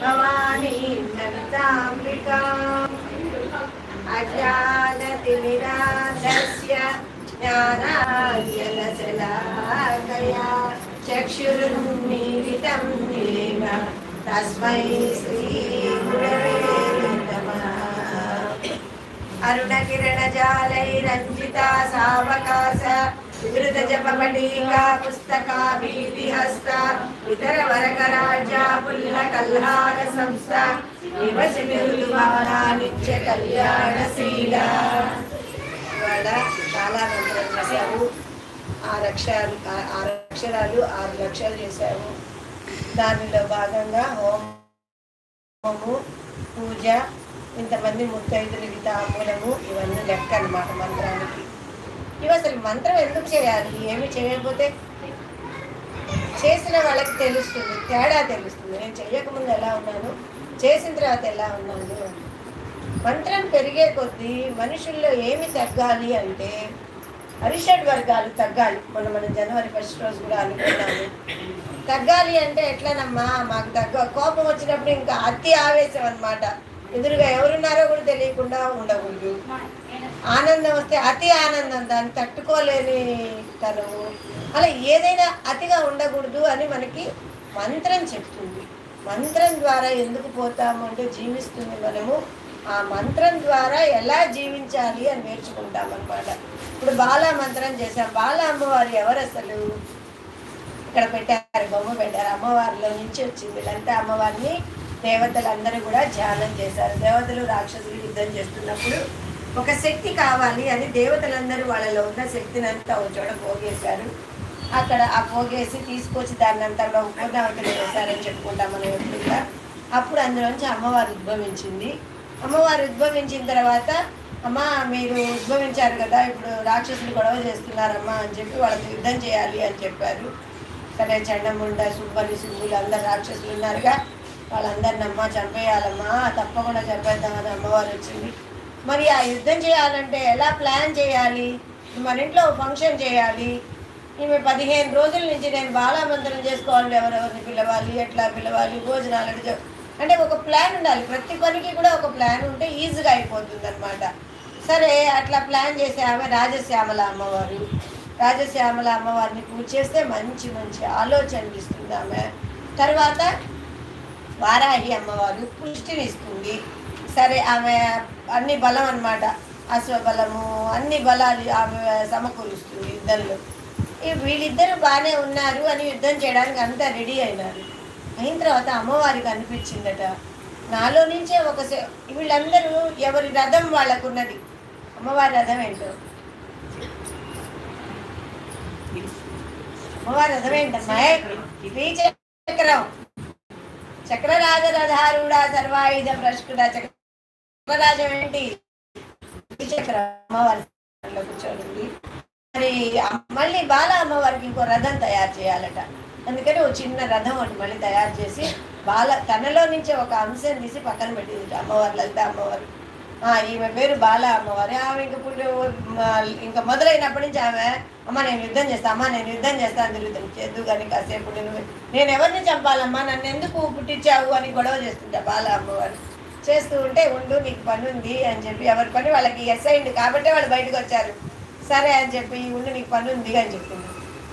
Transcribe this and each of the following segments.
भवानीन्दमिताम्बिकाम् अजानतिनिराधस्य ज्ञानार्यलसलाकया चक्षुरुन्मीलितं येन तस्मै श्रीगुरवे नमः अरुणकिरणजालैरञ्जिता सावकाश జపపటీక పుస్తక ఇతర పుల్ల సంస్థ ఆరు అక్షరాలు ఆరు లక్షలు చేశావు దానిలో భాగంగా హోమము పూజ ఇంతమంది ముత్తైదులకి తాంబూలము ఇవన్నీ లెక్క అనమాట మంత్రానికి. ఇవి అసలు మంత్రం ఎందుకు చేయాలి? ఏమి చేయకపోతే చేసిన వాళ్ళకి తెలుస్తుంది తేడా తెలుస్తుంది. నేను చేయకముందు ఎలా ఉన్నాను? చేసిన తర్వాత ఎలా ఉన్నాను? మంత్రం పెరిగే కొద్దీ మనుషుల్లో ఏమి తగ్గాలి అంటే అరిషడ్ వర్గాలు తగ్గాలి. మనం మన జనవరి ఫస్ట్ రోజు కూడా అనుకున్నాము. తగ్గాలి అంటే ఎట్లనమ్మా? మాకు తగ్గ కోపం వచ్చినప్పుడు ఇంకా అతి ఆవేశం అన్నమాట. ఎదురుగా ఎవరున్నారో కూడా తెలియకుండా ఉండకూడదు. ఆనందం వస్తే అతి ఆనందం దాన్ని తట్టుకోలేని తనము అలా ఏదైనా అతిగా ఉండకూడదు అని మనకి మంత్రం చెప్తుంది. మంత్రం ద్వారా ఎందుకు పోతాము అంటే జీవిస్తుంది మనము. ఆ మంత్రం ద్వారా ఎలా జీవించాలి అని నేర్చుకుంటాం అనమాట ఇప్పుడు బాలా మంత్రం చేశాం. బాలా అమ్మవారు ఎవరు అసలు? ఇక్కడ పెట్టారు బొమ్మ పెట్టారు. అమ్మవారిలో నుంచి వచ్చింది. వీళ్ళంతా అమ్మవారిని దేవతలందరూ కూడా ధ్యానం చేశారు. దేవతలు రాక్షసులు యుద్ధం చేస్తున్నప్పుడు ఒక శక్తి కావాలి అని దేవతలందరూ వాళ్ళలో ఉన్న శక్తిని అంతా ఒక చోట పోగేశారు. అక్కడ ఆ పోగేసి తీసుకొచ్చి దాన్ని అంతా కూడా వేశారని చెప్పుకుంటాం మనం ఎప్పుడుగా అప్పుడు అందులోంచి అమ్మవారు ఉద్భవించింది. అమ్మవారు ఉద్భవించిన తర్వాత అమ్మ మీరు ఉద్భవించారు కదా ఇప్పుడు రాక్షసులు గొడవ చేస్తున్నారమ్మా అని చెప్పి వాళ్ళకి యుద్ధం చేయాలి అని చెప్పారు. సరే చండముండ సుబ్బలి సుబ్బులు అందరు రాక్షసులు ఉన్నారుగా. వాళ్ళందరిని అమ్మ చంపేయాలమ్మా తప్పకుండా చంపేద్దామని అమ్మవారు వచ్చింది. మరి ఆ యుద్ధం చేయాలంటే ఎలా ప్లాన్ చేయాలి? మన ఇంట్లో ఫంక్షన్ చేయాలి. ఈమె పదిహేను రోజుల నుంచి నేను బాలామంత్రం చేసుకోవాలి ఎవరెవరిని పిలవాలి ఎట్లా పిలవాలి భోజనాలు ఎట్లా అంటే ఒక ప్లాన్ ఉండాలి. ప్రతి పనికి కూడా ఒక ప్లాన్ ఉంటే ఈజీగా అయిపోతుంది అనమాట సరే అట్లా ప్లాన్ చేసే ఆమె రాజశ్యామల అమ్మవారు. రాజశ్యామల అమ్మవారిని పూజ చేస్తే మంచి మంచి ఆలోచనలు ఇస్తుంది ఆమె. తర్వాత వారాహి అమ్మవారు పుష్టిని ఇస్తుంది. సరే ఆమె అన్ని బలం అన్నమాట. అశ్వబలము అన్ని బలాలు ఆమె సమకూరుస్తుంది యుద్ధంలో. ఈ వీళ్ళిద్దరూ బాగానే ఉన్నారు అని యుద్ధం చేయడానికి అంతా రెడీ అయినారు. అయిన తర్వాత అమ్మవారికి అనిపించిందట నాలో నుంచే ఒక వీళ్ళందరూ ఎవరి రథం వాళ్ళకున్నది. అమ్మవారి రథం ఏంటో? అమ్మవారి రథం ఏంటమ్మా చక్రం. చక్రరాజ రథారుడా సర్వాయుధ ప్రష్కుడ చక్రరాజం ఏంటి శ్రీచక్రం అమ్మవారి కూర్చోండి. మరి మళ్ళీ బాల అమ్మవారికి ఇంకో రథం తయారు చేయాలట. అందుకని ఒక చిన్న రథం ఒకటి మళ్ళీ తయారు చేసి బాల తనలో నుంచి ఒక అంశం తీసి పక్కన పెట్టింది అమ్మవారు లలిత అమ్మవారు. ఈమె పేరు బాల అమ్మవారు. ఆమె ఇంక ఇప్పుడు ఇంకా మొదలైనప్పటి నుంచి ఆమె అమ్మ నేను యుద్ధం చేస్తా అమ్మ నేను యుద్ధం చేస్తాను తిరుగుతాను చేద్దు కానీ కాసేపు నేను నేను ఎవరిని చంపాలమ్మా? నన్ను ఎందుకు పుట్టించావు? అని గొడవ చేస్తుంటా బాల అమ్మవారు. చేస్తూ ఉంటే ఉండు నీకు పని ఉంది అని చెప్పి ఎవరి పని వాళ్ళకి ఎస్ అయింది కాబట్టే వాళ్ళు బయటకు వచ్చారు. సరే అని చెప్పి ఉండు నీకు పని ఉంది అని చెప్పింది.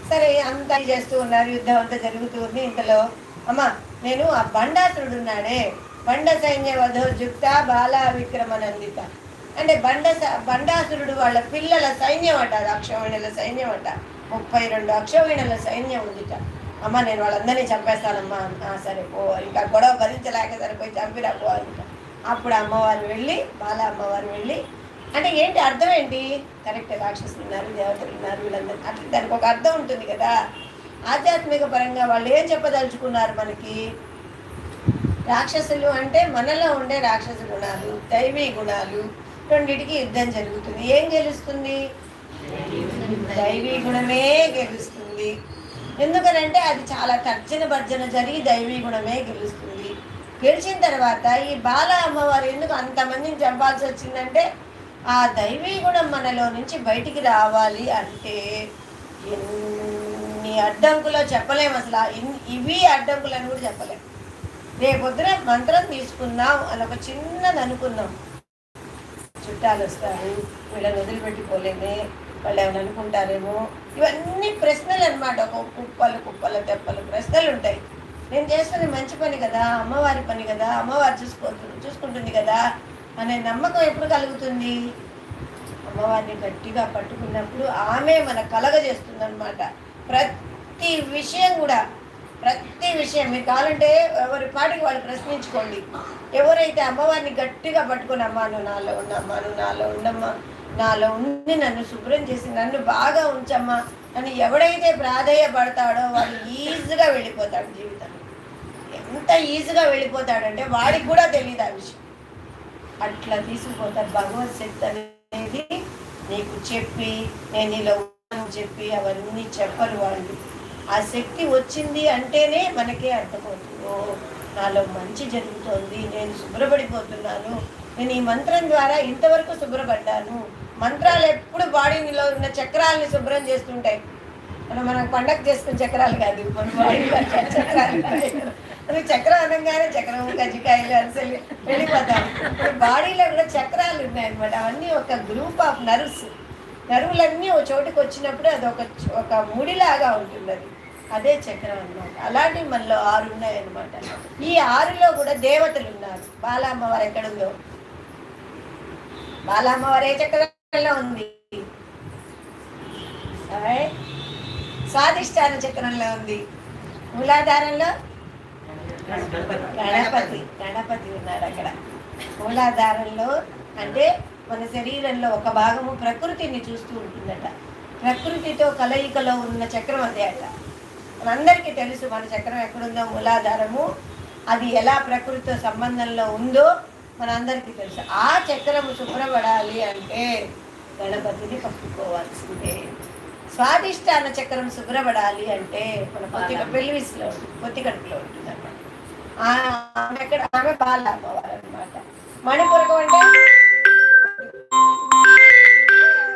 సరే అంతా చేస్తూ ఉన్నారు యుద్ధం అంతా జరుగుతూ ఉంది ఇంతలో అమ్మ నేను ఆ బండాసురుడు ఉన్నాడే బండ సైన్య వధోజుక్త బాల విక్రమనందిత అంటే బండ బండాసురుడు వాళ్ళ పిల్లల సైన్యం అట అది సైన్యం అట ముప్పై రెండు అక్షవీణుల సైన్యం ఉందిట. అమ్మ నేను వాళ్ళందరినీ చంపేస్తానమ్మా. "ఆ, సరే పో. ఇంకా గొడవ భరించలేక సరిపోయి చంపిరా పో అంట. అప్పుడు అమ్మవారు వెళ్ళి బాల అమ్మవారు వెళ్ళి. అంటే ఏంటి అర్థం ఏంటి? కరెక్ట్ రాక్షసులు ఉన్నారు దేవతలు ఉన్నారు వీళ్ళందరూ. అట్లా దానికి ఒక అర్థం ఉంటుంది కదా. ఆధ్యాత్మిక పరంగా వాళ్ళు ఏం చెప్పదలుచుకున్నారు మనకి? రాక్షసులు అంటే మనలో ఉండే రాక్షస గుణాలు దైవీ గుణాలు రెండింటికి యుద్ధం జరుగుతుంది. ఏం గెలుస్తుంది? దైవీ గుణమే గెలుస్తుంది. ఎందుకనంటే అది చాలా తర్జన భర్జన జరిగి దైవీ గుణమే గెలుస్తుంది. గెలిచిన తర్వాత ఈ బాల అమ్మవారు ఎందుకు అంతమందిని చంపాల్సి వచ్చిందంటే ఆ దైవీ గుణం మనలో నుంచి బయటికి రావాలి అంటే ఎన్ని అడ్డంకులో చెప్పలేము అసలు. ఇవి అడ్డంకులు అని కూడా చెప్పలేము రేపొద్దున మంత్రం తీసుకుందాం అని ఒక చిన్నది అనుకుందాం. చుట్టాలు వస్తారు వీళ్ళని వదిలిపెట్టిపోలేమే వాళ్ళు ఏమైనా అనుకుంటారేమో. ఇవన్నీ ప్రశ్నలు అనమాట ఒక కుప్పలు కుప్పలు తెప్పలు ప్రశ్నలు ఉంటాయి. నేను చేస్తున్నది మంచి పని కదా అమ్మవారి పని కదా అమ్మవారు చూసుకో చూసుకుంటుంది కదా అనే నమ్మకం ఎప్పుడు కలుగుతుంది? అమ్మవారిని గట్టిగా పట్టుకున్నప్పుడు ఆమె మన కలగజేస్తుంది అనమాట ప్రతి విషయం కూడా ప్రతి విషయం మీకు కావాలంటే ఎవరి పాటికి వాళ్ళు ప్రశ్నించుకోండి. ఎవరైతే అమ్మవారిని గట్టిగా పట్టుకుని అమ్మా నువ్వు నాలో ఉన్నమ్మా నువ్వు నాలో ఉండమ్మా నాలో ఉండి నన్ను శుభ్రం చేసి నన్ను బాగా ఉంచమ్మా అని ఎవడైతే ప్రాధేయపడతాడో వాడు ఈజీగా వెళ్ళిపోతాడు జీవితం ఎంత ఈజీగా వెళ్ళిపోతాడంటే వాడికి కూడా తెలియదు ఆ విషయం. అట్లా తీసుకుపోతారు భగవత్ శక్తి అనేది నీకు చెప్పి నేను ఇలా ఉన్నాను చెప్పి అవన్నీ చెప్పరు వాళ్ళు. ఆ శక్తి వచ్చింది అంటేనే మనకే అర్థమవుతుంది. ఓ నాలో మంచి జరుగుతోంది నేను శుభ్రపడిపోతున్నాను నేను ఈ మంత్రం ద్వారా ఇంతవరకు శుభ్రపడ్డాను. మంత్రాలు ఎప్పుడు బాడీలో ఉన్న చక్రాలని శుభ్రం చేస్తుంటాయి. మనం మనం పండగ చేసుకున్న చక్రాలు కాదు మన బాడీలో చక్రాలు. చక్రం అనగానే చక్రం కజ్జికాయలు అసలు వెళ్ళిపోతాం బాడీలో కూడా చక్రాలు ఉన్నాయి అనమాట అవన్నీ ఒక గ్రూప్ ఆఫ్ నర్వ్స్. నరువులన్నీ ఒక చోటుకు వచ్చినప్పుడు అది ఒక ఒక ముడిలాగా ఉంటుంది అది అదే చక్రం అన్నమాట. అలాంటి మనలో ఆరు ఉన్నాయన్నమాట. ఈ ఆరులో కూడా దేవతలు ఉన్నారు. బాలమ్మవారు ఎక్కడుందో బాలమ్మవారు ఏ చక్రంలో ఉంది? స్వాదిష్టాన చక్రంలో ఉంది. మూలాధారంలో? గణపతి గణపతి ఉన్నాడు అక్కడ. మూలాధారంలో అంటే మన శరీరంలో ఒక భాగము ప్రకృతిని చూస్తూ ఉంటుందట. ప్రకృతితో కలయికలో ఉన్న చక్రం అదే అట. మనందరికీ తెలుసు మన చక్రం ఎక్కడుందో మూలాధారము. అది ఎలా ప్రకృతితో సంబంధంలో ఉందో మనందరికీ తెలుసు. ఆ చక్రము శుభ్రపడాలి అంటే గణపతిని పట్టుకోవాల్సిందే. స్వాదిష్టాన చక్రం శుభ్రపడాలి అంటే మన పొత్తిక పెళ్ళివిస్లో పొత్తి కడుపులో ఉంటుంది అనమాట ఆమె ఎక్కడ ఆమె బాల అమ్మవారు అనమాట మణిపురకం అంటే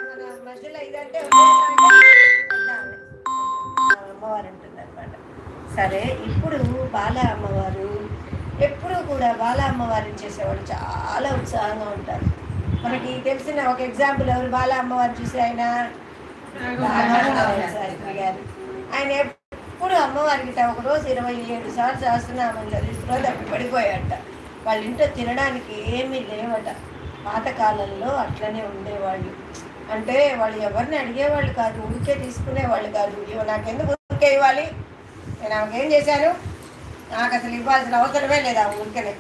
మన మధ్యలో ఇదంటే అమ్మవారు సరే ఇప్పుడు బాల అమ్మవారు ఎప్పుడూ కూడా బాల అమ్మవారిని చేసేవాళ్ళు చాలా ఉత్సాహంగా ఉంటారు. మనకి తెలిసిన ఒక ఎగ్జాంపుల్ ఎవరు? బాల అమ్మవారిని చూసి ఆయన ఆయన ఎప్పుడు అమ్మవారికి తా- ఒక రోజు ఇరవై ఏడు సార్లు సహస్రనామంలో లిస్టులో తప్పి పడిపోయాట వాళ్ళ ఇంట్లో తినడానికి ఏమీ లేవట. పాతకాలంలో అట్లనే ఉండేవాళ్ళు. అంటే వాళ్ళు ఎవరిని అడిగేవాళ్ళు కాదు ఊరికే తీసుకునేవాళ్ళు కాదు. ఇవ్వ నాకెందుకు ఊరికే ఇవ్వాలి? నేను ఆమెకేం చేశాను? నాకు అసలు ఇవ్వాల్సిన అవసరమే లేదా ఊరికనే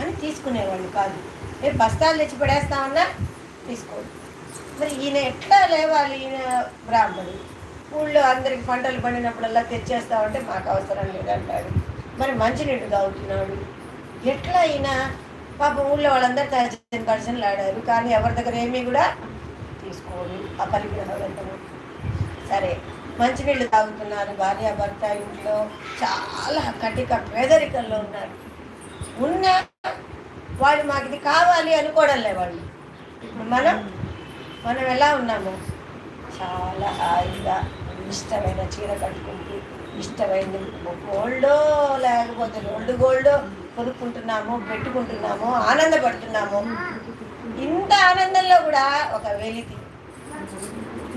అని తీసుకునేవాళ్ళు కాదు. మీరు బస్తాలు తెచ్చి పడేస్తామన్నా తీసుకోడు. మరి ఈయన ఎట్లా లేవాలి ఈయన బ్రాహ్మడు ఊళ్ళో అందరికి పంటలు పండినప్పుడల్లా తెచ్చేస్తామంటే మాకు అవసరం లేదంటాడు. మరి మంచినీళ్ళు తాగుతున్నాడు. ఎట్లా అయినా పాపం ఊళ్ళో వాళ్ళందరూ తయారు కడిసలు ఆడారు. కానీ ఎవరి దగ్గర ఏమీ కూడా తీసుకోడు అపరిగ్రహం సరే మంచినీళ్ళు తాగుతున్నారు. భార్య భర్త ఇంట్లో చాలా కటిక పేదరికంలో ఉన్నారు. ఉన్న వాళ్ళు మాకు ఇది కావాలి అనుకోవడంలే వాళ్ళు. ఇప్పుడు మనం మనం ఎలా ఉన్నాము? చాలా హాయిగా ఇష్టమైన చీర కట్టుకుంటూ ఇష్టమైన గోల్డో లేకపోతే గోల్డ్ గోల్డో కొనుక్కుంటున్నాము పెట్టుకుంటున్నాము ఆనందపడుతున్నాము ఇంత ఆనందంలో కూడా ఒక వెలితి.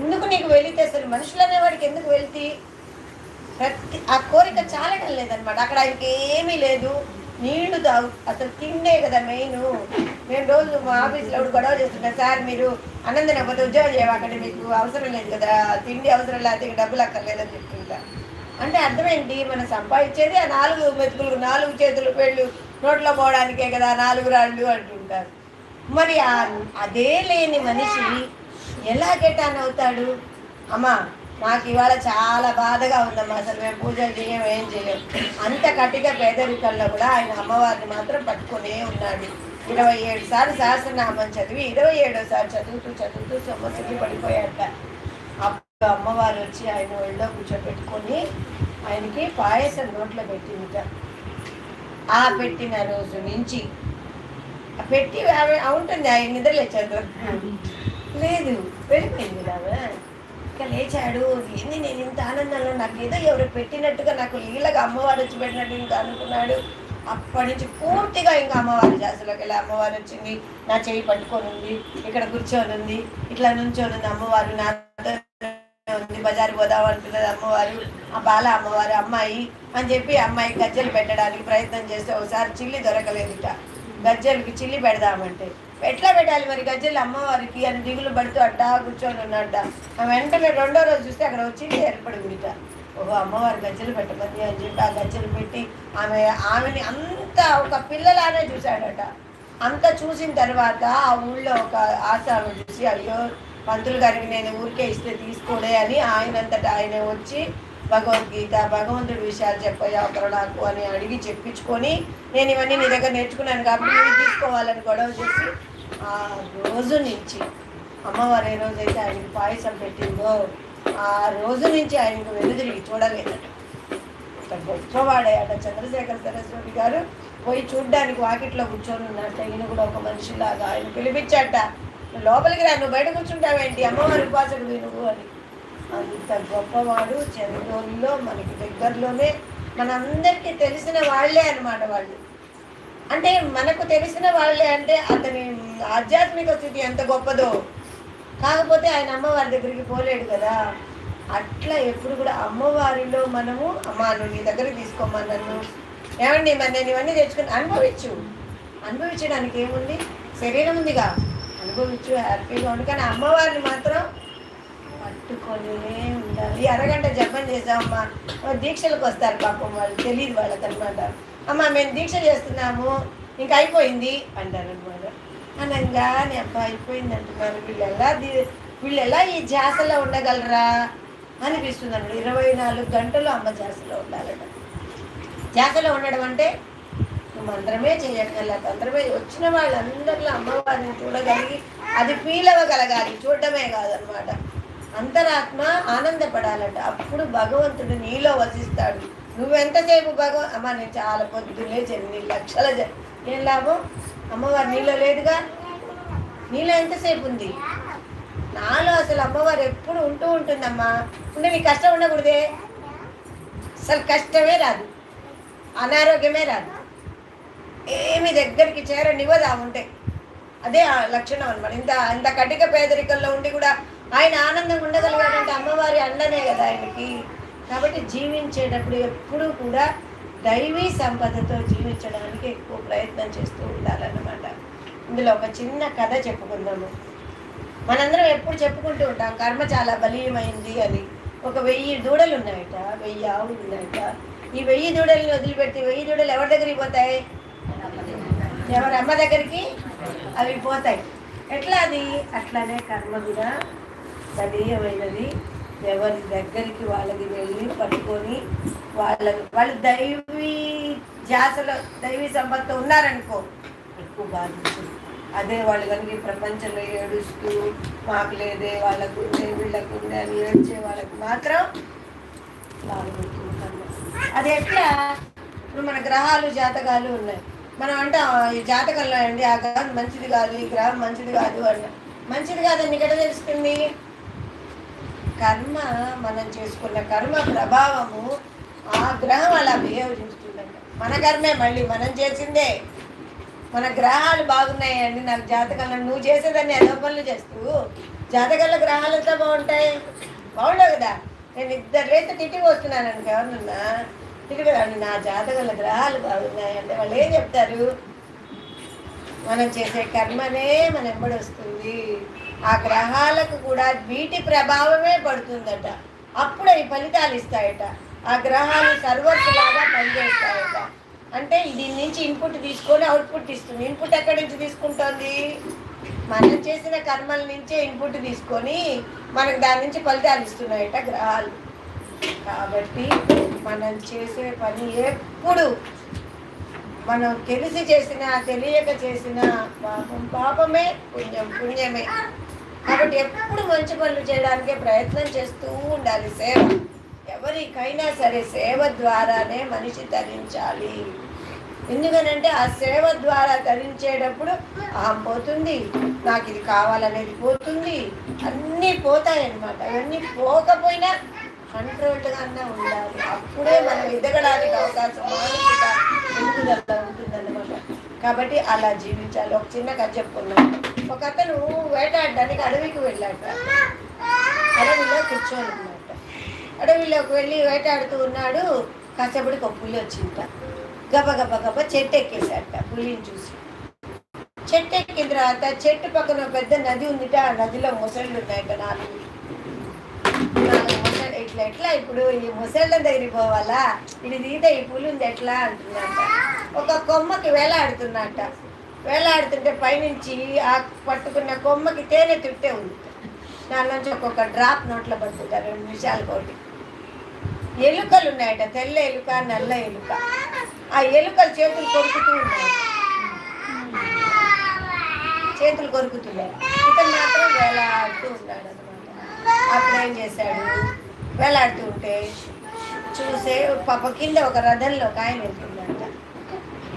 ఎందుకు నీకు వెళితే అసలు? మనుషులు అనేవాడికి ఎందుకు వెళితే ప్రతి ఆ కోరిక చాలడం లేదనమాట అక్కడ ఆయనకి ఏమీ లేదు. నీళ్ళు తాగు. అసలు తిండే కదా మెయిన్. మేము రోజు మా ఆఫీస్లో గొడవ చేస్తున్నా సార్ మీరు అన్నం అవ్వదు ఉద్యోగం చేయవాకండి మీకు అవసరం లేదు కదా. తిండి అవసరం లేకపోతే ఇక డబ్బులు అక్కర్లేదని చెప్తుంటా. అంటే అర్థమేంటి? మనం సంపాదించేది ఆ నాలుగు మెతుకులు నాలుగు చేతులు పెళ్ళు నోట్లో పోవడానికే కదా నాలుగు రాళ్ళు అంటుంటారు. మరి ఆ అదే లేని మనిషి ఎలా గెటాన్ అవుతాడు? అమ్మా మాకు ఇవాళ చాలా బాధగా ఉందమ్మా. అసలు మేము పూజలు చేయం ఏం చేయం. అంత కటిక పేదరికంలో కూడా ఆయన అమ్మవారిని మాత్రం పట్టుకునే ఉన్నాడు. ఇరవై ఏడు సార్లు సహస్రనామం చదివి ఇరవై ఏడోసారి చదువుతూ చదువుతూ సమస్యకి పడిపోయాట అప్పుడు అమ్మవారు వచ్చి ఆయన ఒళ్ళో కూర్చోబెట్టుకొని ఆయనకి పాయసం నోట్లో పెట్టిందిట. ఆ పెట్టిన రోజు నుంచి పెట్టి ఆమె ఉంటుంది ఆయన నిద్రలేచాడు. లేదు వెళ్ళిపోయింది ఆమె ఇంకా లేచాడు. ఏంది నేను ఇంత ఆనందంలో? నాకు ఏదో ఎవరు పెట్టినట్టుగా నాకు నీళ్ళగా అమ్మవారు వచ్చి పెట్టినట్టు ఇంకా అనుకున్నాడు. అప్పటి నుంచి పూర్తిగా ఇంకా అమ్మవారి జాసులోకి వెళ్ళి అమ్మవారు వచ్చింది. నా చేయి పట్టుకొని ఉంది. ఇక్కడ కూర్చొని ఉంది. ఇట్లా నుంచొని ఉంది అమ్మవారు. నా ఉంది. బజారు పోదాం అంటున్నది అమ్మవారు. ఆ బాల అమ్మవారు అమ్మాయి అని చెప్పి అమ్మాయి గజ్జలు పెట్టడానికి ప్రయత్నం చేస్తే ఒకసారి చిల్లి దొరకలేదుట. గజ్జలకి చిల్లి పెడదామంటే. ఎట్లా పెట్టాలి మరి గజ్జలు అమ్మవారికి అని దిగులు పడుతూ అట్ట కూర్చొని ఉన్నట్ట ఆ వెంటనే రెండో రోజు చూస్తే అక్కడ వచ్చింది ఏర్పడి బిడ్డ ఓహో అమ్మవారి గజ్జలు పెట్టమంది అని చెప్పి ఆ గజ్జలు పెట్టి ఆమె ఆమెని అంత ఒక పిల్లలానే చూశాడట. అంత చూసిన తర్వాత ఆ ఊళ్ళో ఒక ఆశ్రమం చూసి అయ్యో పంతులు గారికి నేను ఊరికే ఇస్తే తీసుకోడే అని ఆయనంతటా ఆయన వచ్చి భగవద్గీత భగవంతుడి విషయాలు చెప్పయ్యా ఒకరు నాకు అని అడిగి చెప్పించుకొని నేను ఇవన్నీ నీ దగ్గర నేర్చుకున్నాను కాబట్టి నువ్వు తీసుకోవాలని గొడవ చేసి ఆ రోజు నుంచి అమ్మవారు ఏ రోజైతే ఆయనకి పాయసం పెట్టిందో ఆ రోజు నుంచి ఆయనకు వెనుదిరిగి చూడలేదట. ఒక గొప్పవాడయ్యాట చంద్రశేఖర సరస్వతి గారు. పోయి చూడ్డానికి వాకిట్లో కూర్చొని ఉన్నట్ట ఈయన కూడా ఒక మనిషిలాగా ఆయన పిలిపించట లోపలికి రా నువ్వు బయట కూర్చుంటావేంటి? అమ్మవారి ఉపాసకుడు నువ్వు అని. అంత గొప్పవాడు చంద్రోల్లో మనకి దగ్గరలోనే మనందరికీ తెలిసిన వాళ్ళే అనమాట వాళ్ళు. అంటే మనకు తెలిసిన వాళ్ళే అంటే అతని ఆధ్యాత్మిక స్థితి ఎంత గొప్పదో. కాకపోతే ఆయన అమ్మవారి దగ్గరికి పోలేడు కదా. అట్లా ఎప్పుడు కూడా అమ్మవారిలో మనము అమ్మా నువ్వు నీ దగ్గరికి తీసుకోమ్మా నన్ను. ఏమండి మరి నేను ఇవన్నీ తెచ్చుకుని అనుభవించు. అనుభవించడానికి ఏముంది? శరీరం ఉందిగా. అనుభవించు హ్యాపీగా ఉండు. కానీ అమ్మవారిని మాత్రం పట్టుకొనే ఉండాలి. అరగంట జపం చేసామమ్మా దీక్షలకు వస్తారు పాపం వాళ్ళు. తెలియదు వాళ్ళకి అనమాట అమ్మ మేము దీక్ష చేస్తున్నాము. ఇంకా అయిపోయింది అంటారు అనమాట అనగానే అబ్బా అయిపోయింది అంటున్నారు. వీళ్ళు ఎలా వీళ్ళు ఎలా ఈ జాసలో ఉండగలరా? అనిపిస్తుంది అన్నమాట. ఇరవై నాలుగు గంటలు అమ్మ జాసలో ఉండాలట. జాసలో ఉండడం అంటే నువ్వు మంత్రమే చేయగల మంత్రమే వచ్చిన వాళ్ళందరిలో అమ్మవారిని చూడగలిగి అది ఫీల్ అవ్వగలగాలి. చూడటమే కాదనమాట అంతరాత్మ ఆనందపడాలట. అప్పుడు భగవంతుడు నీలో వసిస్తాడు. నువ్వెంతసేపు భగవ అమ్మ నేను చాలా పొద్దులే ఎన్ని లక్షల ఏం లాభం? అమ్మవారు నీలో లేదుగా? నీలో ఎంతసేపు ఉంది? నాలో అసలు అమ్మవారు ఎప్పుడు ఉంటూ ఉంటుందమ్మా. ఉంటే నీకు కష్టం ఉండకూడదే. అసలు కష్టమే రాదు. అనారోగ్యమే రాదు. ఏమి దగ్గరికి చేరనివ్వదు ఆ ఉంటే. అదే ఆ లక్షణం అనమాట ఇంత ఇంత కటిక పేదరికంలో ఉండి కూడా ఆయన ఆనందంగా ఉండగలిగాడంటే అమ్మవారి అండనే కదా ఆయనకి. కాబట్టి జీవించేటప్పుడు ఎప్పుడూ కూడా దైవీ సంపదతో జీవించడానికి ఎక్కువ ప్రయత్నం చేస్తూ ఉండాలన్నమాట. ఇందులో ఒక చిన్న కథ చెప్పుకుందాము. మనందరం ఎప్పుడు చెప్పుకుంటూ ఉంటాం కర్మ చాలా బలీయమైంది అని. ఒక వెయ్యి దూడలు ఉన్నాయట వెయ్యి ఆవులు ఉన్నాయట. ఈ వెయ్యి దూడల్ని వదిలిపెట్టి వెయ్యి దూడలు ఎవరి దగ్గరికి పోతాయి? ఎవరి అమ్మ దగ్గరికి? అవి పోతాయి. ఎట్లా అది? అట్లానే కర్మ కూడా బలీయమైనది ఎవరి దగ్గరికి వాళ్ళకి వెళ్ళి పట్టుకొని వాళ్ళ వాళ్ళు దైవీ జాసలో దైవీ సంపత్తో ఉన్నారనుకో ఎక్కువ బాధించింది అదే వాళ్ళు కనుక ఈ ప్రపంచంలో ఏడుస్తూ మాకు లేదే వాళ్ళకు వీళ్ళకు ఉండే అని ఏడ్చే వాళ్ళకి మాత్రం బాధపడుతుంది అది ఎట్లా? ఇప్పుడు మన గ్రహాలు జాతకాలు ఉన్నాయి. మనం అంటే ఈ జాతకంలో అండి ఆ గ్రహం మంచిది కాదు ఈ గ్రహం మంచిది కాదు అన్న. మంచిది కాదని ఎక్కడ తెలుస్తుంది? కర్మ మనం చేసుకున్న కర్మ ప్రభావము ఆ గ్రహం అలా బిహేవ్ చేస్తుందంట. మన కర్మే మళ్ళీ మనం చేసిందే. మన గ్రహాలు బాగున్నాయండి నాకు జాతకంలో నువ్వు చేసేదాన్ని ఏదో పనులు చేస్తూ. జాతకంలో గ్రహాలు ఎంత బాగుంటాయి? బాగుండవు కదా. నేను ఇద్దరు రైతు తిట్టి వస్తున్నాను అనుకో ఎవరన్నా తిట్టి నా జాతకంలో గ్రహాలు బాగున్నాయి అంటే వాళ్ళు ఏం చెప్తారు? మనం చేసే కర్మనే మన ఎంబడి వస్తుంది. ఆ గ్రహాలకు కూడా వీటి ప్రభావమే పడుతుందట. అప్పుడు అవి ఫలితాలు ఇస్తాయట. ఆ గ్రహాలు సర్వర్స్ లాగా పనిచేస్తాయట. అంటే దీని నుంచి ఇన్పుట్ తీసుకొని అవుట్పుట్ ఇస్తుంది. ఇన్పుట్ ఎక్కడి నుంచి తీసుకుంటోంది? మనం చేసిన కర్మల నుంచే ఇన్పుట్ తీసుకొని మనకు దాని నుంచి ఫలితాలు ఇస్తున్నాయట గ్రహాలు. కాబట్టి మనం చేసే పని ఎప్పుడు మనం తెలిసి చేసిన తెలియక చేసిన పాపం పాపమే పుణ్యం పుణ్యమే. కాబట్టి ఎప్పుడు మంచి పనులు చేయడానికే ప్రయత్నం చేస్తూ ఉండాలి. సేవ ఎవరికైనా సరే సేవ ద్వారానే మనిషి తరించాలి. ఎందుకనంటే ఆ సేవ ద్వారా తరించేటప్పుడు ఆ పోతుంది నాకు ఇది కావాలనేది పోతుంది అన్నీ పోతాయన్నమాట. అవన్నీ పోకపోయినా కంట్రోల్డ్గానే ఉండాలి. అప్పుడే మనం ఎదగడానికి అవకాశం మానసిక ఎందుకు ఉంటుందన్నమాట. కాబట్టి అలా జీవించాలి. ఒక చిన్న కథ చెప్పుకున్నాను ఒక అతను వేటాడడానికి అడవికి వెళ్ళాట. అడవిలో కూర్చొని ఉన్నట్ట అడవిలోకి వెళ్ళి వేటాడుతూ ఉన్నాడు. కాసేపటికి ఒక పులి వచ్చింట గబ గబ గబ చెట్టు ఎక్కేసాట పులిని చూసి. చెట్టు ఎక్కిన తర్వాత చెట్టు పక్కన పెద్ద నది ఉందిట. ఆ నదిలో మొసళ్ళు ఉన్నాయట నాలుగు. నాలుగు ఇట్లా ఎట్లా ఇప్పుడు ఈ ముసళ్ళ దగ్గరికి పోవాలా? ఇది దీత ఈ పులి ఉంది ఎట్లా? అంటున్నట్ట ఒక కొమ్మకి వేలాడుతున్నట్ట వేలాడుతుంటే పైనుంచి ఆ పట్టుకున్న కొమ్మకి తేనె తిట్టే ఉంది. దాని నుంచి ఒక్కొక్క డ్రాప్ నోట్లో పడుతుంది రెండు నిమిషాలు కోటి ఎలుకలు ఉన్నాయట తెల్ల ఎలుక నల్ల ఎలుక. ఆ ఎలుకలు చేతులు కొరుకుతూ ఉన్నాయి. చేతులు కొరుకుతున్నాయి ఇతను మాత్రం వేలాడుతూ ఉన్నాడు అనమాట అప్పుడు ఏం చేశాడు? వేలాడుతూ ఉంటే చూసే పాప కింద ఒక రథంలో ఒక ఆయన వెళ్తున్నాడు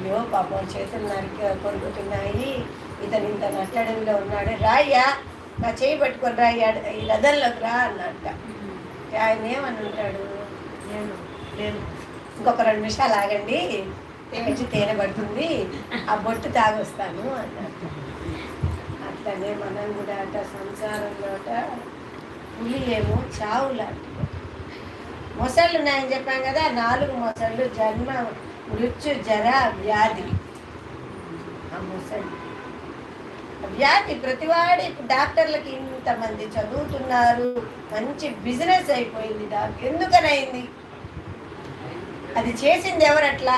అయ్యో పాపం చేతులు నరికి కొరుకుతున్నాయి. ఇతను ఇంత నట్టడంలో ఉన్నాడు. రాయ్యా నా చేయి పట్టుకొని రాయ్యా ఈ రథంలోకి రా అన్నట్ట ఆయన ఏమని ఉంటాడు నేను నేను ఇంకొక రెండు నిమిషాలు ఆగండి. తెచ్చి తేనె పడుతుంది. ఆ బొట్టు తాగొస్తాను అన్నట్టు అట్లనే మనం కూడా అట సంసారంలో పులి ఏమో చావు లాంటిది మొసళ్ళు ఉన్నాయని చెప్పాం కదా నాలుగు మొసళ్ళు జన్మ మృత్యు జర వ్యాధి. వ్యాధి ప్రతివాడి ఇప్పుడు డాక్టర్లకి ఇంతమంది చదువుతున్నారు. మంచి బిజినెస్ అయిపోయింది డాక్టర్. ఎందుకని అయింది అది చేసింది ఎవరు అట్లా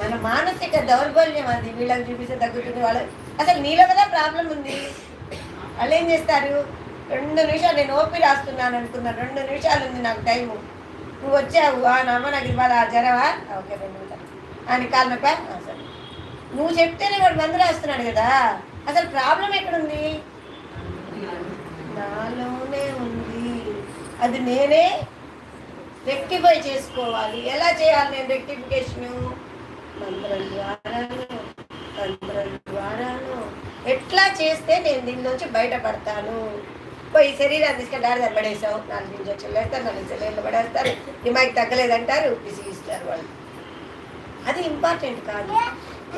మన మానసిక దౌర్బల్యం అది. వీళ్ళకి చూపిస్తే తగ్గుతుంది. వాళ్ళు అసలు నీళ్ళ కదా ప్రాబ్లం ఉంది. వాళ్ళు ఏం చేస్తారు? రెండు నిమిషాలు నేను ఓపి రాస్తున్నాను అనుకున్నాను. రెండు నిమిషాలు ఉంది నాకు టైము. నువ్వు వచ్చావు. ఆ నాన్న నాకు ఇవాళ జరవా? ఓకే రెండు నిమిషాలు. అని కాలు సరే. నువ్వు చెప్తేనే వాడు మందు రాస్తున్నాడు కదా. అసలు ప్రాబ్లం ఎక్కడుంది? నాలోనే ఉంది. అది నేనే రెక్టిఫై చేసుకోవాలి. ఎలా చేయాలి నేను రెక్టిఫికేషను? మంత్రం ద్వారాను తంత్రం ద్వారాను. ఎట్లా చేస్తే నేను దీని నుంచి బయటపడతాను? ఈ శరీరాన్ని తీసుకెళ్ళి డాడీ పడేసావు. నాలుగు ఇంజక్షన్లు వేస్తారు నాలుగు సెలైన్లు పడేస్తారు హిమాయికి తగ్గలేదంటారు. విసిగిస్తారు వాళ్ళు. అది ఇంపార్టెంట్ కాదు.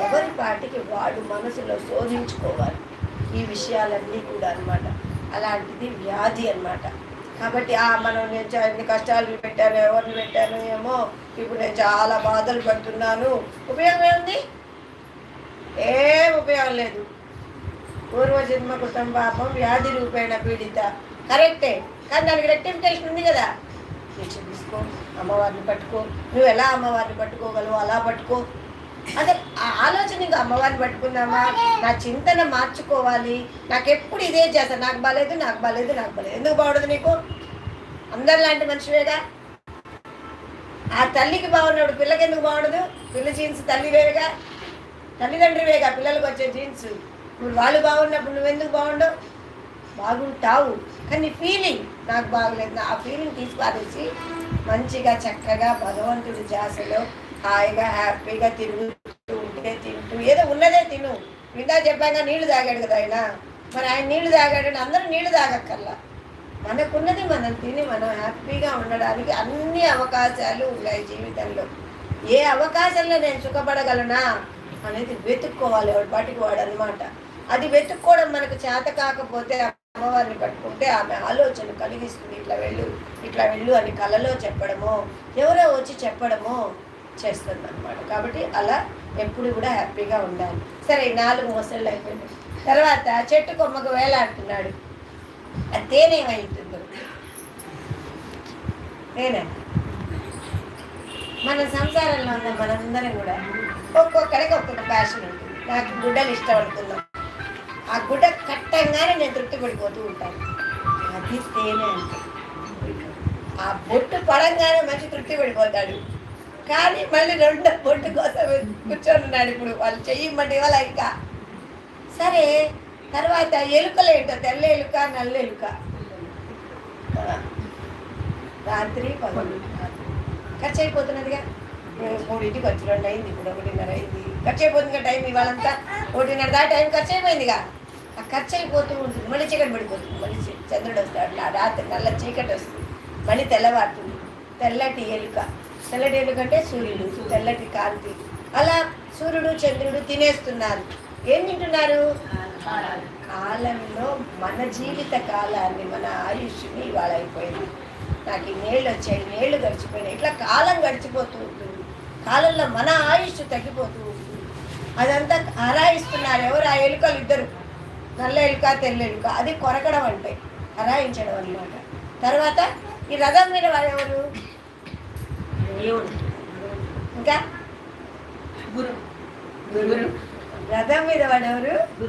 ఎవరి పాటికి వాడు మనసులో శోధించుకోవాలి. ఈ విషయాలన్నీ కూడా అన్నమాట. అలాంటిది వ్యాధి అన్నమాట. కాబట్టి ఆ మనం నేను ఎన్ని కష్టాలు పెట్టాను ఎవరిని పెట్టాను ఏమో ఇప్పుడు నేను చాలా బాధలు పడుతున్నాను. ఉపయోగం ఏముంది ఏం ఉపయోగం లేదు. పూర్వజన్మ కుటుంబ పాపం వ్యాధి రూపేణ పీడిత. కరెక్టే. కానీ దానికి రెక్టిఫికేషన్ ఉంది కదా. తీసుకో అమ్మవారిని పట్టుకో. నువ్వు ఎలా అమ్మవారిని పట్టుకోగలవు అలా పట్టుకో. అదే ఆ ఆలోచన ఇంకా అమ్మవారిని పట్టుకుందామా? నా చింతన మార్చుకోవాలి. నాకు ఎప్పుడు ఇదే చేస్తా నాకు బాగాలేదు నాకు బాగాలేదు నాకు బాగాలేదు ఎందుకు బాగుండదు నీకు? అందరిలాంటి మనిషివేగా? ఆ తల్లికి బాగున్నాడు పిల్లకి ఎందుకు బాగుండదు? పిల్ల జీన్స్ తల్లివేగా? తల్లిదండ్రివేగా పిల్లలకు వచ్చే జీన్స్? ఇప్పుడు వాళ్ళు బాగున్నప్పుడు నువ్వెందుకు బాగుండవు? బాగుంటావు. కానీ ఫీలింగ్ నాకు బాగలేదు. ఆ ఫీలింగ్ తీసుకురాసి మంచిగా చక్కగా భగవంతుడి జాసలో హాయిగా హ్యాపీగా తిరుగుతూ ఉంటే తింటూ ఏదో ఉన్నదే తిను. ఇందా చెప్పాక నీళ్ళు తాగాడు కదా ఆయన. మరి ఆయన నీళ్ళు తాగాడని అందరూ నీళ్ళు తాగక్కర్లా? మనకున్నది మనం తిని మనం హ్యాపీగా ఉండడానికి అన్ని అవకాశాలు ఉన్నాయి జీవితంలో. ఏ అవకాశంలో నేను సుఖపడగలనా? అనేది వెతుక్కోవాలి. ఎవరి పాటికి వాడు అనమాట అది వెతుక్కోవడం మనకు చేత కాకపోతే అమ్మవారిని పట్టుకుంటే ఆమె ఆలోచన కలిగిస్తుంది ఇట్లా వెళ్ళు ఇట్లా వెళ్ళు అని కలలో చెప్పడమో ఎవరో వచ్చి చెప్పడమో చేస్తుంది అనమాట కాబట్టి అలా ఎప్పుడు కూడా హ్యాపీగా ఉండాలి. సరే నాలుగు మొసళ్ళు అయిపోయింది తర్వాత చెట్టు కొమ్మకు వేలాడుతున్నాడు. అది తేనేమై ఉంటుందో మన సంసారంలో ఉన్న మనందరం కూడా ఒక్కొక్కడికి ఒక్కొక్క ప్యాషన్ ఉంటుంది. నాకు గుడ్డలు ఇష్టం అనుకుందాం ఆ గుడ్డ కట్టంగానే నేను తృప్తి పడిపోతూ ఉంటాను. అది తేనె అంటే ఆ బొట్టు పడంగానే మంచి తృప్తి పడిపోతాడు. కానీ మళ్ళీ రెండో బొట్టు కోసం కూర్చొని ఉన్నాడు ఇప్పుడు. వాళ్ళు చెయ్యమంటే వాళ్ళ ఇంకా. సరే తర్వాత ఎలుకలు ఏంటో తెల్ల ఎలుక నల్ల ఎలుక. రాత్రి పగలు. ఖర్చు అయిపోతున్నదిగా. మూడింటికి వచ్చి రెండు అయింది ఇప్పుడు ఒకటిన్నర అయింది. ఖర్చు అయిపోతుంది టైం ఇవాళంతా. ఒకటిన్నర దా టైం ఖర్చు అయిపోయిందిగా. ఆ ఖర్చు అయిపోతూ ఉంటుంది. మళ్ళీ చీకటి పడిపోతుంది. మళ్ళీ చంద్రుడు వస్తాడు అట్లా రాత్రి నల్ల చీకటి వస్తుంది. మళ్ళీ తెల్లవారుతుంది. తెల్లటి ఎలుక. తెల్లటి కంటే సూర్యుడు. తెల్లటి కాంతి. అలా సూర్యుడు చంద్రుడు తినేస్తున్నారు. ఏం తింటున్నారు? కాలంలో మన జీవిత కాలాన్ని మన ఆయుష్ని ఇవాళ అయిపోయింది. నాకు ఈ నేళ్ళు వచ్చాయి. నేళ్ళు గడిచిపోయినాయి. ఇట్లా కాలం గడిచిపోతూ ఉంటుంది. కాలంలో మన ఆయుష్ తగ్గిపోతూ ఉంటుంది. అదంతా ఆరాయిస్తున్నారు ఎవరు? ఆ ఎలుకలు ఇద్దరు. నల్ల ఎలుక తెల్ల ఎలుక అది కొరకడం అంటే అరాయించడం అన్నమాట. తర్వాత ఈ రథం మీద దేవుడు. ఇంకా? గురు. రథం మీద వాడు ఎవరు?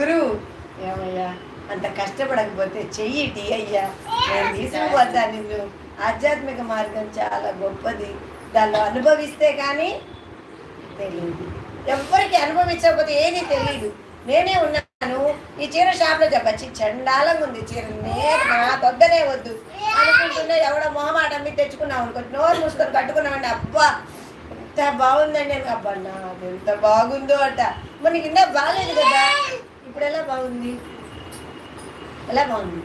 గురువు. ఏమయ్యా అంత కష్టపడకపోతే చెయ్యిటి అయ్యా నేను తీసుకుపోతా నిన్ను. ఆధ్యాత్మిక మార్గం చాలా గొప్పది. దానిలో అనుభవిస్తే కానీ తెలియదు. ఎవ్వరికి అనుభవించకపోతే ఏది తెలియదు. నేనే ఉన్నాను ఈ చీర షాప్లో చెప్పచ్చి చండాలంగా ఉంది చీర నేను నా తొద్దనే వద్దు. అనుకుంటున్నా ఎవడో మొహమాట అమ్మి తెచ్చుకున్నాం అనుకో నోరు మూసుకొని కట్టుకున్నామండి అబ్బా ఎంత బాగుందండి. నేను అబ్బా నాకు ఎంత బాగుందో అట. మనకి ఇందా బాగాలేదు కదా ఇప్పుడు ఎలా బాగుంది? ఎలా బాగుంది?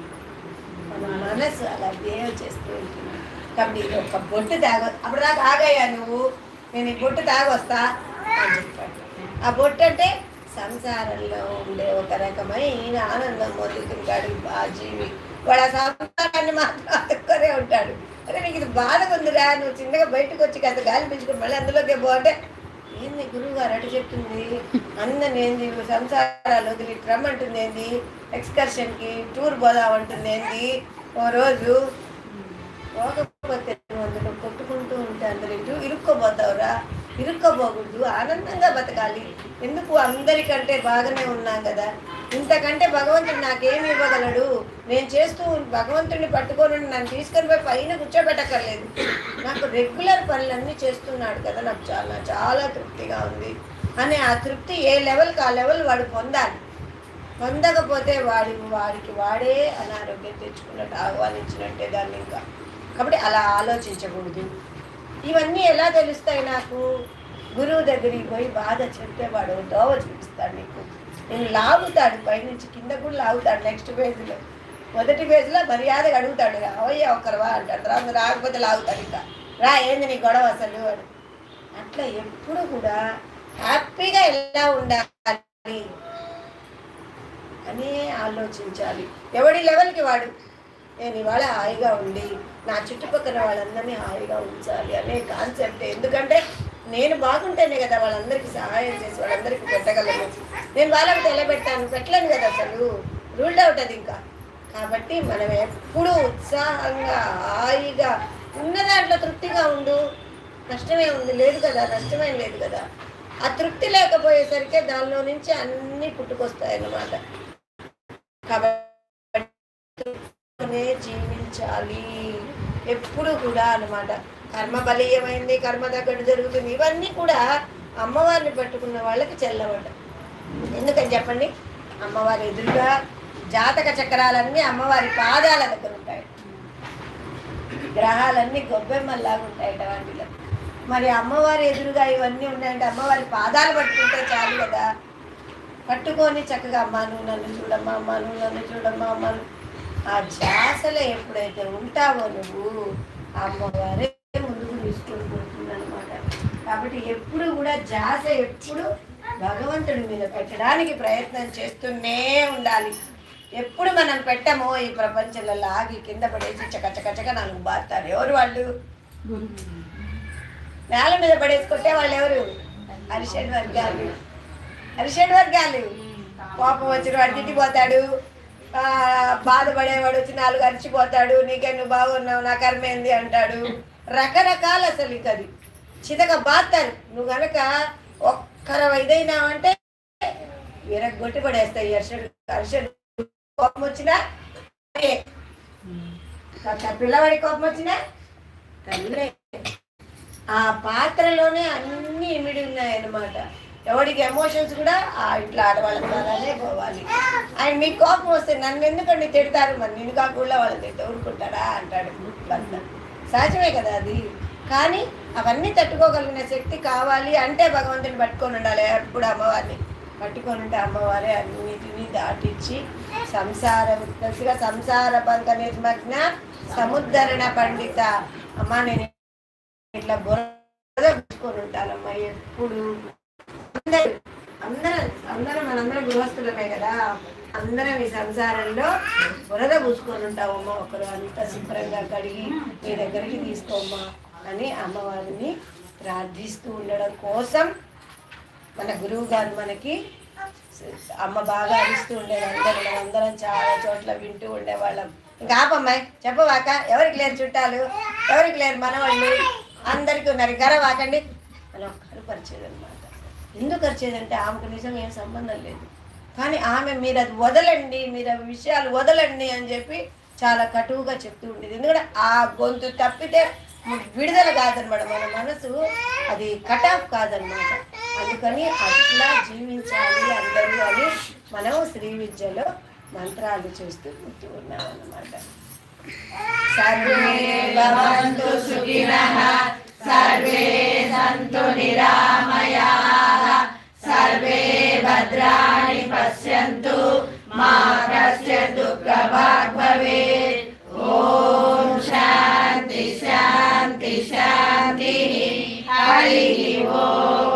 మన మనసు అలా బిహేవ్ చేస్తూ ఉంటుంది. కాబట్టి ఇది ఒక బొట్టు తాగ అప్పుడు దాకా ఆగయ్యా నువ్వు నేను ఈ బొట్టు తాగొస్తా అని చెప్పాడు. ఆ బొట్టు అంటే సంసారంలో ఉండే ఒక రకమైన ఆనందం పొందుతుంటాడు ఆ జీవి. వాడు ఆ సంసారాన్ని మాత్రం అతుక్కొనే ఉంటాడు. అరే నీకు ఇది బాధ ఉందిరా నువ్వు చిన్నగా బయటకు వచ్చి కాస్త గాలి పెంచుకుని మళ్ళీ అందులోకి పోతే ఏంది గురువు గారు అటు చెప్తుంది? అందరిని ఏంది సంసారాలు వదిలి రమ్మంటుంది ఏంది? ఎక్స్కర్షన్కి టూర్ పోదాం అంటుంది ఏంది? ఓ రోజు పోకపోతే అందులో కొట్టుకుంటూ ఉంటే అందరూ ఇటు ఇరుక్కోకూడదు ఆనందంగా బతకాలి. ఎందుకు? అందరికంటే బాగానే ఉన్నాం కదా. ఇంతకంటే భగవంతుడు నాకేమి ఇవ్వగలడు? నేను చేస్తూ భగవంతుడిని పట్టుకొని నన్ను తీసుకొని పోయి పైన కూర్చోబెట్టక్కర్లేదు. నాకు రెగ్యులర్ పనులన్నీ చేస్తున్నాడు కదా. నాకు చాలా చాలా తృప్తిగా ఉంది అనే ఆ తృప్తి ఏ లెవెల్కి ఆ లెవెల్ వాడు పొందాలి. పొందకపోతే వాడి వాడికి వాడే అనారోగ్యం తెచ్చుకున్నట్టు ఆహ్వానించినట్టే దాన్ని ఇంకా. కాబట్టి అలా ఆలోచించకూడదు. ఇవన్నీ ఎలా తెలుస్తాయి నాకు? గురువు దగ్గరికి పోయి బాధ చెప్తే వాడు దోవ చూపిస్తాడు నీకు. నేను లాగుతాడు పైనుంచి కింద కూడా లాగుతాడు నెక్స్ట్ పేజ్లో మొదటి పేజ్లో మర్యాదగా అడుగుతాడు అవయ్య ఒక్కరువా అంటాడు. తర్వాత రాకపోతే లాగుతాడు ఇంకా. రా ఏంది నీ గొడవ అసలు? అని. అట్లా ఎప్పుడు కూడా హ్యాపీగా ఎలా ఉండాలి అని ఆలోచించాలి. ఎవడి లెవెల్కి వాడు? నేను ఇవాళ హాయిగా ఉండి నా చుట్టుపక్కల వాళ్ళందరినీ హాయిగా ఉంచాలి అనే కాన్సెప్ట్ ఎందుకంటే నేను బాగుంటేనే కదా వాళ్ళందరికీ సహాయం చేసి వాళ్ళందరికీ పెట్టగలను. నేను వాళ్ళకి తెలబెట్టాను పెట్టలేను కదా అసలు. రూల్డ్ అవుట్ అది ఇంకా. కాబట్టి మనం ఎప్పుడూ ఉత్సాహంగా హాయిగా ఉన్న దాంట్లో తృప్తిగా ఉండు. నష్టమే ఉంది లేదు కదా నష్టమేం లేదు కదా. ఆ తృప్తి లేకపోయేసరికి దానిలో నుంచి అన్నీ పుట్టుకొస్తాయి అన్నమాట కాబట్టి జీవించాలి. ఎప్పుడు కూడా అన్నమాట. కర్మ బలీయమైంది కర్మ తగ్గట్టు జరుగుతుంది. ఇవన్నీ కూడా అమ్మవారిని పట్టుకున్న వాళ్ళకి చెల్లవట. ఎందుకని చెప్పండి? అమ్మవారి ఎదురుగా జాతక చక్రాలన్నీ అమ్మవారి పాదాల దగ్గర ఉంటాయి. గ్రహాలన్నీ గొబ్బెమ్మల్లాగా ఉంటాయి వాటిలో. మరి అమ్మవారి ఎదురుగా ఇవన్నీ ఉన్నాయంటే అమ్మవారి పాదాలు పట్టుకుంటే చాలు కదా. పట్టుకొని చక్కగా అమ్మ నువ్వు నన్ను చూడమ్మా అమ్మ నువ్వు నన్ను చూడమ్మా అమ్మా నువ్వు- ఆ ధ్యాసలో ఎప్పుడైతే ఉంటావో నువ్వు అమ్మవారే ముందుకు తీసుకుంటుంది అనమాట కాబట్టి ఎప్పుడు కూడా ధ్యాస ఎప్పుడు భగవంతుడి మీద పెట్టడానికి ప్రయత్నం చేస్తూనే ఉండాలి. ఎప్పుడు మనం పెట్టమో ఈ ప్రపంచంలో లాగి కింద పడేసి చక చక చక నాలుగు బాస్తారు ఎవరు వాళ్ళు? నేల మీద పడేసుకుంటే వాళ్ళు ఎవరు? అరిషడ్ వర్గాలు అరిషడ్ వర్గాలు కోపం వచ్చిన వాడు తిట్టిపోతాడు బాధపడేవాడు వచ్చి నాలుగు అరిచిపోతాడు నీకే నువ్వు బాగున్నావు నా కర్మేంది అంటాడు. రకరకాల అసలు ఇంక అది. చితక బాస్తారు నువ్వు గనక ఒక్కర ఇదైనావంటే విరగొట్టి పడేస్తాయి అర్షడ్ అర్షడ్ కోపం వచ్చినా? పిల్లవాడి కోపం వచ్చినా? తల్లే. ఆ పాత్రలోనే అన్ని ఇమిడి ఉన్నాయన్నమాట. ఎవడికి ఎమోషన్స్ కూడా ఆ ఇంట్లో ఆడవాళ్ళ పోవాలి. ఆయన మీకు కోపం వస్తే నన్ను ఎందుకండి తిడతారు? మరి నిన్ను కాకుండా వాళ్ళు తిట్టి ఊరుకుంటారా అంటాడు భర్త సహజమే కదా అది. కానీ అవన్నీ తట్టుకోగలిగిన శక్తి కావాలి అంటే భగవంతుని పట్టుకొని ఉండాలి. ఎప్పుడు అమ్మవారిని పట్టుకొని ఉంటే అమ్మవారే అన్నిటిని దాటించి సంసార విత్నసిగా సంసార పంక నిర్మగ్న సముద్ధరణ పండిత. అమ్మ నేను ఇట్లా బుర్ర పెట్టుకొని ఉంటానమ్మా ఎప్పుడు అందరూ అందరం అందరం మనందరం గృహస్థులమే కదా. అందరం ఈ సంసారంలో బురద పూసుకొని ఉంటామమ్మా ఒకరు అంత శుభ్రంగా కడిగి మీ దగ్గరికి తీసుకోమ్మా అని అమ్మవారిని ప్రార్థిస్తూ ఉండడం కోసం మన గురువు గారు మనకి అమ్మ బాగా అరిస్తూ ఉండేవాళ్ళు అందరం మనం అందరం చాలా చోట్ల వింటూ ఉండేవాళ్ళం. ఇంకా ఆపమ్మాయి చెప్పవాక ఎవరికి లేరు చుట్టాలు ఎవరికి లేరు మనవాళ్ళు అందరికీ ఉన్నారు గర మనం ఒక్కరు పరిచయం ఎందుకు వచ్చేదంటే ఆమెకు నిజంగా ఏం సంబంధం లేదు. కానీ ఆమె మీరు అది వదలండి మీరు అవి విషయాలు వదలండి అని చెప్పి చాలా కటువుగా చెప్తూ ఉండేది. ఎందుకంటే ఆ గొంతు తప్పితే విడుదల కాదనమాట. మన మనసు అది కట్ ఆఫ్ కాదనమాట. అందుకని అట్లా జీవించాలి అందరూ అని మనం శ్రీ విద్యలో మంత్రాలు చేస్తూ ఉంటూ ఉన్నాం అన్నమాట सर्वे सन्तु निरामयाः सर्वे भद्राणि पश्यन्तु मा कस्य दुःखभाग् भवेत् ॐ शान्ति शान्ति शान्तिः हरिः ओम्